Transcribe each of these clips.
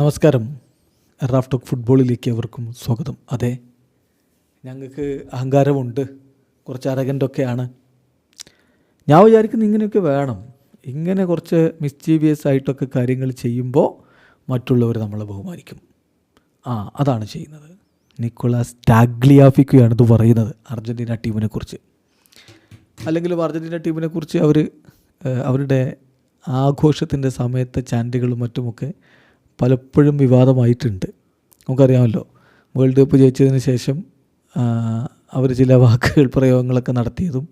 നമസ്കാരം. Raf talk ഫുട്ബോളിലേക്ക് അവർക്കും സ്വാഗതം. അതെ ഞങ്ങൾക്ക് അഹങ്കാരമുണ്ട്. കുറച്ച് അരകന്റൊക്കെയാണ് ഞാൻ വിചാരിക്കുന്നത് ഇങ്ങനെയൊക്കെ വേണം. ഇങ്ങനെ കുറച്ച് മിസ്ചീവിയസ് ആയിട്ടൊക്കെ കാര്യങ്ങൾ ചെയ്യുമ്പോൾ മറ്റുള്ളവർ നമ്മളെ ബഹുമാനിക്കും. ആ അതാണ് ചെയ്യുന്നത്. നിക്കോളാസ് ടാഗ്ലിയാഫിക്കുകയാണ് ഇത് പറയുന്നത് അർജന്റീന ടീമിനെക്കുറിച്ച് അല്ലെങ്കിലും അർജന്റീന ടീമിനെക്കുറിച്ച് അവർ അവരുടെ ആഘോഷത്തിന്റെ സമയത്തെ ചാന്റുകളും മറ്റുമൊക്കെ പലപ്പോഴും വിവാദമായിട്ടുണ്ട്. നമുക്കറിയാമല്ലോ വേൾഡ് കപ്പ് ജയിച്ചതിന് ശേഷം അവർ ചില വാക്കുകൾ പ്രയോഗങ്ങളൊക്കെ നടത്തിയതും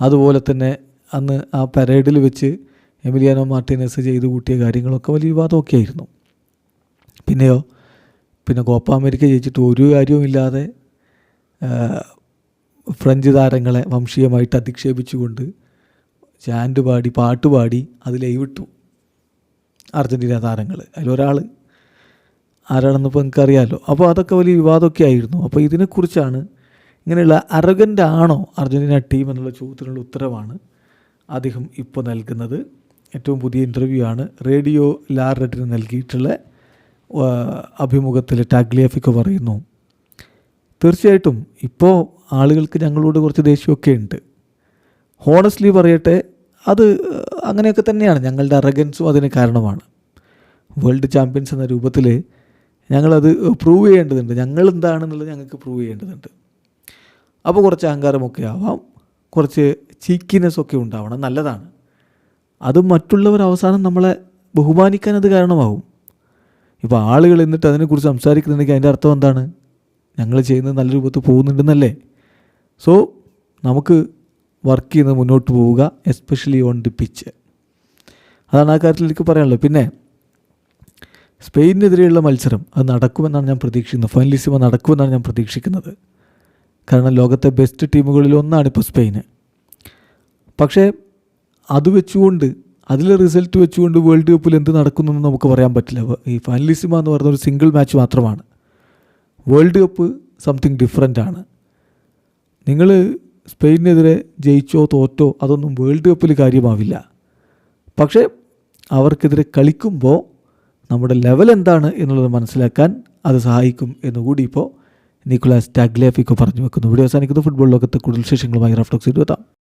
അതുപോലെ തന്നെ അന്ന് ആ പരേഡിൽ വെച്ച് എമിലിയാനോ മാർട്ടിനസ് ചെയ്തു കൂട്ടിയ കാര്യങ്ങളൊക്കെ വലിയ വിവാദമൊക്കെ ആയിരുന്നു. പിന്നെയോ പിന്നെ കോപ്പ അമേരിക്ക ജയിച്ചിട്ട് ഒരു കാര്യവുമില്ലാതെ ഫ്രഞ്ച് താരങ്ങളെ വംശീയമായിട്ട് അധിക്ഷേപിച്ചുകൊണ്ട് ചാൻഡ് പാടി പാട്ട് പാടി അത് ലൈവിട്ടു അർജന്റീന താരങ്ങൾ. അതിലൊരാൾ ആരാണെന്ന് ഇപ്പോൾ നിങ്ങൾക്കറിയാമല്ലോ അപ്പോൾ അതൊക്കെ വലിയ വിവാദമൊക്കെ ആയിരുന്നു. അപ്പോൾ ഇതിനെക്കുറിച്ചാണ് ഇങ്ങനെയുള്ള അറഗന്റ് ആണോ അർജന്റീന ടീം എന്നുള്ള ചോദ്യത്തിനുള്ള ഉത്തരവാണ് അദ്ദേഹം ഇപ്പോൾ നൽകുന്നത്. ഏറ്റവും പുതിയ ഇന്റർവ്യൂ ആണ്. റേഡിയോ ലാറഡിന് നൽകിയിട്ടുള്ള അഭിമുഖത്തിൽ ടാഗ്ലിയഫിക്ക് പറയുന്നു തീർച്ചയായിട്ടും ഇപ്പോൾ ആളുകൾക്ക് ഞങ്ങളോട് കുറച്ച് ദേഷ്യമൊക്കെ ഉണ്ട്. ഹോണസ്റ്റ്ലി പറയട്ടെ അത് അങ്ങനെയൊക്കെ തന്നെയാണ്. ഞങ്ങളുടെ അറഗൻസും അതിന് കാരണമാണ്. വേൾഡ് ചാമ്പ്യൻസ് എന്ന രൂപത്തിൽ ഞങ്ങളത് പ്രൂവ് ചെയ്യേണ്ടതുണ്ട്. ഞങ്ങൾ എന്താണെന്നുള്ളത് ഞങ്ങൾക്ക് പ്രൂവ് ചെയ്യേണ്ടതുണ്ട്. അപ്പോൾ കുറച്ച് അഹങ്കാരമൊക്കെ ആവാം. കുറച്ച് ചീക്കിനെസ് ഒക്കെ ഉണ്ടാവണം. നല്ലതാണ്. അത് മറ്റുള്ളവർ അവസാനം നമ്മളെ ബഹുമാനിക്കാൻ അത് കാരണമാകും ഇപ്പോൾ ആളുകൾ എന്നിട്ട് അതിനെക്കുറിച്ച് സംസാരിക്കുന്നുണ്ടെങ്കിൽ അതിന്റെ അർത്ഥം എന്താണ്? ഞങ്ങൾ ചെയ്യുന്നത് നല്ല രൂപത്തിൽ പോകുന്നുണ്ടെന്നല്ലേ? സോ നമുക്ക് വർക്ക് ചെയ്യുന്നത് മുന്നോട്ട് പോവുക എസ്പെഷ്യലി ഓൺ ദി പിച്ച് അതാണ് ആ കാര്യത്തിൽ എനിക്ക് പറയാനുള്ളത്. പിന്നെ സ്പെയിനെതിരെയുള്ള മത്സരം അത് നടക്കുമെന്നാണ് ഞാൻ പ്രതീക്ഷിക്കുന്നത്. ഫൈനലിസിമ നടക്കുമെന്നാണ് ഞാൻ പ്രതീക്ഷിക്കുന്നത്. കാരണം ലോകത്തെ ബെസ്റ്റ് ടീമുകളിൽ ഒന്നാണ് ഇപ്പോൾ സ്പെയിന്. പക്ഷേ അത് വെച്ചുകൊണ്ട് അതിലെ റിസൾട്ട് വെച്ചുകൊണ്ട് വേൾഡ് കപ്പിൽ എന്ത് നടക്കുന്നു എന്ന് നമുക്ക് പറയാൻ പറ്റില്ല. ഈ ഫൈനലിസിമ എന്ന് പറയുന്ന ഒരു സിംഗിൾ മാച്ച് മാത്രമാണ്. വേൾഡ് കപ്പ് സംതിങ് ഡിഫറെന്റ് ആണ്. നിങ്ങൾ സ്പെയിനെതിരെ ജയിച്ചോ തോറ്റോ അതൊന്നും വേൾഡ് കപ്പിൽ കാര്യമാവില്ല. പക്ഷേ അവർക്കെതിരെ കളിക്കുമ്പോൾ നമ്മുടെ ലെവൽ എന്താണ് എന്നുള്ളത് മനസ്സിലാക്കാൻ അത് സഹായിക്കും എന്നുകൂടി ഇപ്പോൾ നിക്കുലാസ് ടാഗ്ലേഫിക്കോ പറഞ്ഞു വെക്കുന്നു. ഇവിടെ അവസാനിക്കുന്നു. ഫുട്ബോൾ ലോകത്തെ കൂടുതൽ വിശേഷങ്ങളുമായി റഫ്ലോക്സ് ഇരുപത്താം